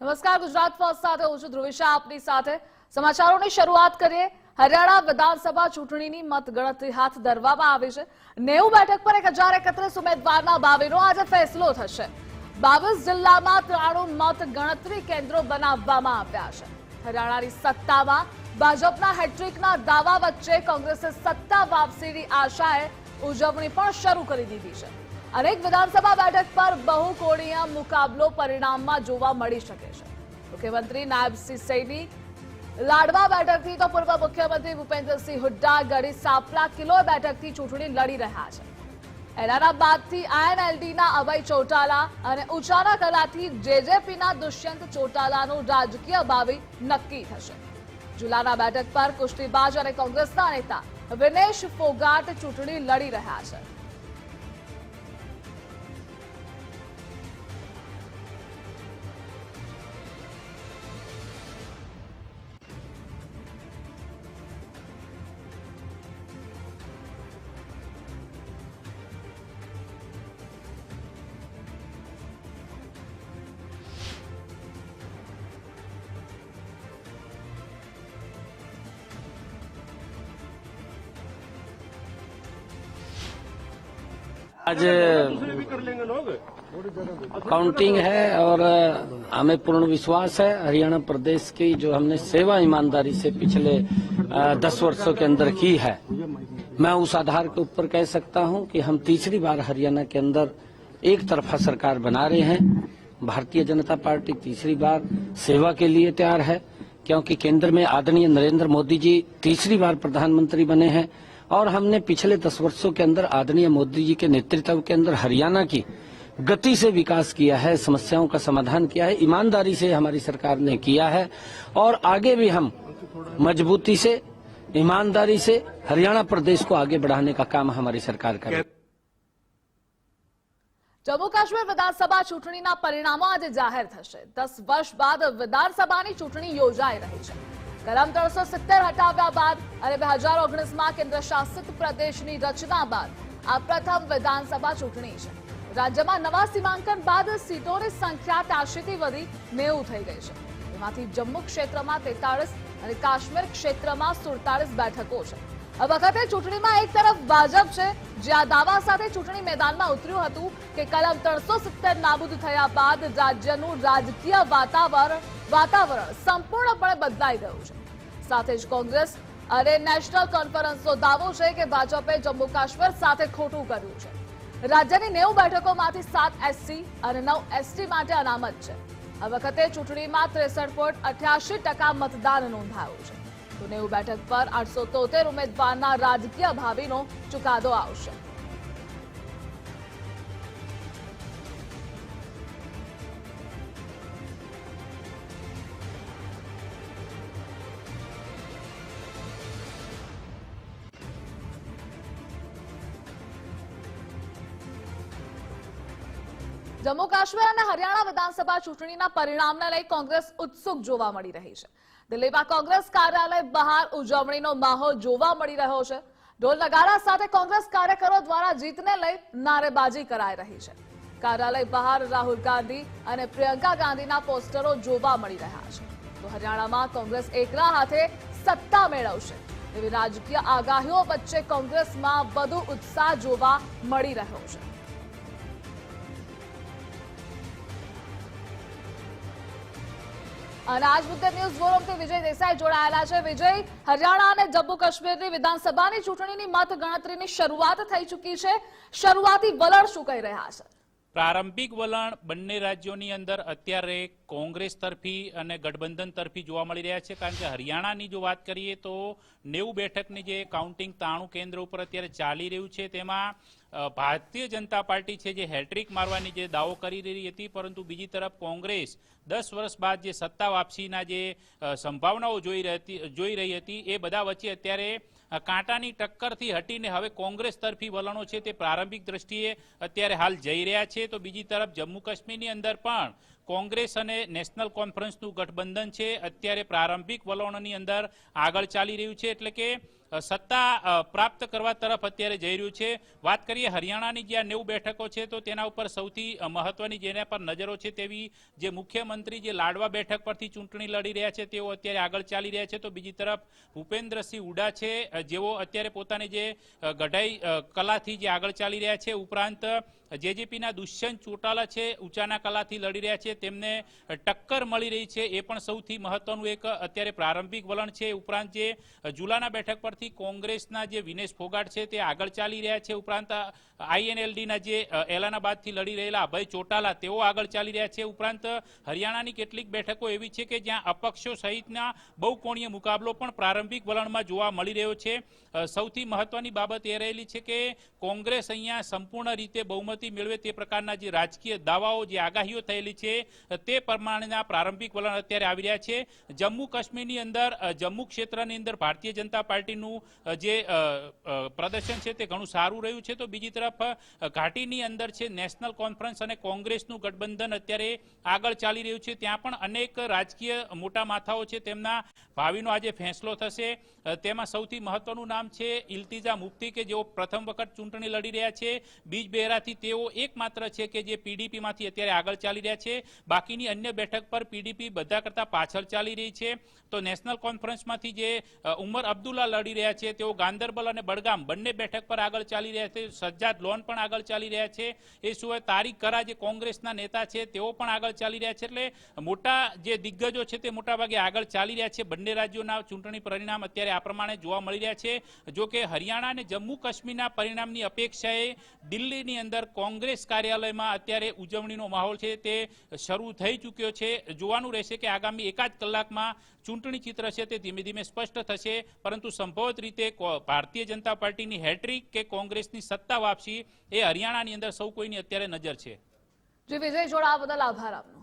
નમસ્કાર, ગુજરાત ફર્સ્ટ સાથે હું છું ધ્રુવિશા, આપની સાથે સમાચારોની શરૂઆત કરીએ. હરિયાણા વિધાનસભા ચૂંટણીની મતગણતરી હાથ ધરવામાં આવી છે. નેવું બેઠક પર એક હજાર એકત્રીસ ઉમેદવારના ભાવિનો આજે ફેસલો થશે. બાવીસ જિલ્લામાં ત્રાણું મત ગણતરી કેન્દ્રો બનાવવામાં આવ્યા છે. હરિયાણાની સત્તામાં ભાજપના હેટ્રિકના દાવા વચ્ચે કોંગ્રેસે સત્તા વાપસીની આશાએ ઉજવણી પણ શરૂ કરી દીધી છે. અનેક વિધાનસભા બેઠક પર બહુ કોણીય મુકાબલો પરિણામમાં જોવા મળી શકે છે. મુખ્યમંત્રી નાયબસિંહ સૈની લાડવા બેઠકથી તો પૂર્વ મુખ્યમંત્રી ભૂપેન્દ્રસિંહ હુડ્ડા ગઢી સાપલા કિલો બેઠકથી ચૂંટણી લડી રહ્યા છે. એના બાદથી આઈએનએલડીના અભય ચોટાલા અને ઉચારા કલાથી જેજેપીના દુષ્યંત ચોટાલાનું રાજકીય ભાવિ નક્કી થશે. જુલાના બેઠક પર કુસ્તીબાજ અને કોંગ્રેસના નેતા વિનેશ ફોગાટ ચૂંટણી લડી રહ્યા છે. आज काउंटिंग है और हमें पूर्ण विश्वास है। हरियाणा प्रदेश की जो हमने सेवा ईमानदारी से पिछले दस वर्षों के अंदर की है मैं उस आधार के ऊपर कह सकता हूँ कि हम तीसरी बार हरियाणा के अंदर एक तरफा सरकार बना रहे हैं। भारतीय जनता पार्टी तीसरी बार सेवा के लिए तैयार है क्योंकि केंद्र में आदरणीय नरेंद्र मोदी जी तीसरी बार प्रधानमंत्री बने हैं। और हमने पिछले दस वर्षों के अंदर आदरणीय मोदी जी के नेतृत्व के अंदर हरियाणा की गति से विकास किया है समस्याओं का समाधान किया है ईमानदारी से हमारी सरकार ने किया है और आगे भी हम मजबूती से ईमानदारी से हरियाणा प्रदेश को आगे बढ़ाने का काम हमारी सरकार करेगी જમ્મુ કાશ્મીર વિધાનસભા ચૂંટણીના પરિણામો આજે જાહેર થશે દસ વર્ષ બાદ વિધાનસભાની ચૂંટણી યોજાઈ રહી છે કલમ ત્રણસો સિત્તેર હટાવ્યા બાદ અને બે હજાર ઓગણીસમાં કેન્દ્ર શાસિત પ્રદેશની રચના બાદ આ પ્રથમ વિધાનસભા ચૂંટણી છે. રાજ્યમાં નવા સીમાંકન બાદ સીટોની સંખ્યા ત્યાસીથી વધી નેવું થઈ ગઈ છે. એમાંથી જમ્મુ ક્ષેત્રમાં તેતાળીસ અને કાશ્મીર ક્ષેત્રમાં સુડતાલીસ બેઠકો છે. વખતે ચૂંટણીમાં એક તરફ ભાજપ છે, જે આ દાવા સાથે ચૂંટણી મેદાનમાં ઉતર્યું હતું કે કલમ ત્રણસો સિત્તેર નાબૂદ થયા બાદ રાજ્યનું રાજકીય વાતાવરણ વાતાવરણ સંપૂર્ણપણે બદલાઈ ગયું છે. સાથે જ કોંગ્રેસ અને નેશનલ કોન્ફરન્સનો દાવો છે કે ભાજપે જમ્મુ કાશ્મીર સાથે ખોટું કર્યું છે. રાજ્યની નેવું બેઠકોમાંથી સાત એસસી અને નવ એસટી માટે અનામત છે. આ વખતે ચૂંટણીમાં ત્રેસઠ પોઈન્ટ અઠ્યાસી ટકા મતદાન નોંધાયું છે. તો નેવું બેઠક પર આઠસો તોતેર ઉમેદવારના રાજકીય ભાવિનો ચુકાદો આવશે. જમ્મુ કાશ્મીર અને હરિયાણા વિધાનસભા ચૂંટણીના પરિણામને લઈ કોંગ્રેસ ઉત્સુક જોવા મળી રહી છે. દિલ્હીમાં કોંગ્રેસ કાર્યાલય બહાર ઉજવણીનો માહોલ જોવા મળી રહ્યો છે. ઢોલ નગારા સાથે કોંગ્રેસ કાર્યકરો દ્વારા જીતને લઈ નારેબાજી કરાઈ રહી છે. કાર્યાલય બહાર રાહુલ ગાંધી અને પ્રિયંકા ગાંધીના પોસ્ટરો જોવા મળી રહ્યા છે. તો હરિયાણામાં કોંગ્રેસ એકલા હાથે સત્તા મેળવશે. એવી રાજકીય આગાહીઓ વચ્ચે કોંગ્રેસમાં વધુ ઉત્સાહ જોવા મળી રહ્યો છે. અને આજ મુદ્દે ન્યૂઝ ફોરમથી વિજય દેસાઈ જોડાયેલા છે. વિજય, હરિયાણા અને જમ્મુ કાશ્મીરની વિધાનસભાની ચૂંટણીની મત ગણતરીની શરૂઆત થઈ ચૂકી છે. શરૂઆતી વલણ શું કહી રહ્યા છે? પ્રારંભિક વલણ બંને રાજ્યોની અંદર અત્યારે કોંગ્રેસ તરફી અને ગઠબંધન તરફી જોવા મળી રહ્યા છે. કારણ કે હરિયાણાની જો વાત કરીએ તો નેવું બેઠકની જે કાઉન્ટિંગ તાણું કેન્દ્ર ઉપર અત્યારે ચાલી રહ્યું છે, તેમાં ભારતીય જનતા પાર્ટી છે જે હેટ્રિક મારવાની જે દાવો કરી રહી હતી, પરંતુ બીજી તરફ કોંગ્રેસ દસ વર્ષ બાદ જે સત્તા વાપસીના જે સંભાવનાઓ જોઈ રહેતી, જોઈ રહી હતી, એ બધા વચ્ચે અત્યારે કાંટાની ટક્કરથી હટીને હવે કોંગ્રેસ તરફી વલણો છે તે પ્રારંભિક દ્રષ્ટિએ અત્યારે હાલ જઈ રહ્યા છે. તો બીજી તરફ જમ્મુ કાશ્મીરની અંદર પણ કોંગ્રેસ અને નેશનલ કોન્ફરન્સનું ગઠબંધન છે. અત્યારે પ્રારંભિક વલણોની અંદર આગળ ચાલી રહ્યું છે. એટલે કે સત્તા પ્રાપ્ત કરવા તરફ અત્યારે જઈ રહ્યું છે. વાત કરીએ હરિયાણાની જ્યાં નેવું બેઠકો છે, તો તેના ઉપર સૌથી મહત્વની જેના પર નજરો છે તેવી જે મુખ્યમંત્રી જે લાડવા બેઠક પરથી ચૂંટણી લડી રહ્યા છે, તેઓ અત્યારે આગળ ચાલી રહ્યા છે. તો બીજી તરફ ભૂપેન્દ્રસિંહ ઉડા છે જેઓ અત્યારે પોતાની જે ગઢાઈ કલાથી જે આગળ ચાલી રહ્યા છે, ઉપરાંત જેજેપીના દુષ્યંત ચોટાલા છે, ઊંચાના કલાથી લડી રહ્યા છે. તેમને ટક્કર મળી રહી છે, એ પણ સૌથી મહત્વનું એક અત્યારે પ્રારંભિક વલણ છે. ઉપરાંત જે જુલાના બેઠક પરથી કોંગ્રેસના જે વિનેશ ફોગાટ છે તે આગળ ચાલી રહ્યા છે ઉપરાંત આઈએનએલડીના જે એલાનાબાદથી લડી રહેલા અભય ચોટાલા, તેઓ આગળ ચાલી રહ્યા છે. ઉપરાંત, હરિયાણાની કેટલીક બેઠકો એવી છે કે જ્યાં અપક્ષો સહિતના બહુકોણીય મુકાબલો પણ પ્રારંભિક વલણમાં જોવા મળી રહ્યો છે. સૌથી મહત્વની બાબત એ રહેલી છે કે કોંગ્રેસ અહીંયા સંપૂર્ણ રીતે બહુમતી મેળવે તે પ્રકારના જે રાજકીય દાવાઓ, જે આગાહીઓ થયેલી છે તે પ્રમાણેના પ્રારંભિક વલણ અત્યારે આવી રહ્યા છે. જમ્મુ કાશ્મીરની અંદર જમ્મુ ક્ષેત્રની અંદર ભારતીય જનતા પાર્ટીનું અ, જે પ્રદર્શન છે તે ઘણું સારું રહ્યું છે. તો બીજી તરફ ઘાટીની અંદર છે નેશનલ કોન્ફરન્સ અને કોંગ્રેસનું ગઠબંધન અત્યારે આગળ ચાલી રહ્યું છે. ત્યાં પણ અનેક રાજકીય મોટા માથાઓ છે તેમના ભાવિનો આજે ફેંસલો થશે. તેમાં સૌથી મહત્વનું નામ છે ઇલ્તિજા મુફ્તી કે જેઓ પ્રથમ વખત ચૂંટણી લડી રહ્યા છે. બીજ બેહરાથી તેઓ એકમાત્ર છે કે જે પીડીપીમાંથી અત્યારે આગળ ચાલી રહ્યા છે. બાકીની અન્ય બેઠક પર પીડીપી બધા કરતા પાછળ ચાલી રહી છે. તો નેશનલ કોન્ફરન્સમાંથી જે ઉમર અબ્દુલ્લા લડી રહ્યા છે, તેઓ ગાંધરબલ અને બડગામ બંને બેઠક પર આગળ ચાલી રહ્યા છે, સજ્જાદ લોન પણ આગળ ચાલી રહ્યા છે. એ સિવાય તારીક કરા જે કોંગ્રેસના નેતા છે, તેઓ પણ આગળ ચાલી રહ્યા છે. એટલે મોટા જે દિગ્ગજો છે, તે મોટા ભાગે આગળ ચાલી રહ્યા છે. બંને રાજ્યોના ચૂંટણી પરિણામ અત્યારે આ પ્રમાણે જોવા મળી રહ્યા છે. જો કે હરિયાણા અને જમ્મુ કાશ્મીરના પરિણામની અપેક્ષાએ દિલ્હીની અંદર કોંગ્રેસ કાર્યાલયમાં અત્યારે ઉજવણીનો માહોલ છે, તે શરૂ થઈ ચૂક્યો છે. જોવાનું રહેશે કે આગામી એકાદ કલાકમાં ચૂંટણી ચિત્ર છે, તે ધીમે ધીમે સ્પષ્ટ થશે. પરંતુ સંભવત રીતે ભારતીય જનતા પાર્ટીની હેટ્રિક કે કોંગ્રેસની સત્તા વાપસી એ હરિયાણાની અંદર સૌ કોઈની અત્યારે નજર છે. જી, વિજય જોડા બદલ આભાર આપનો.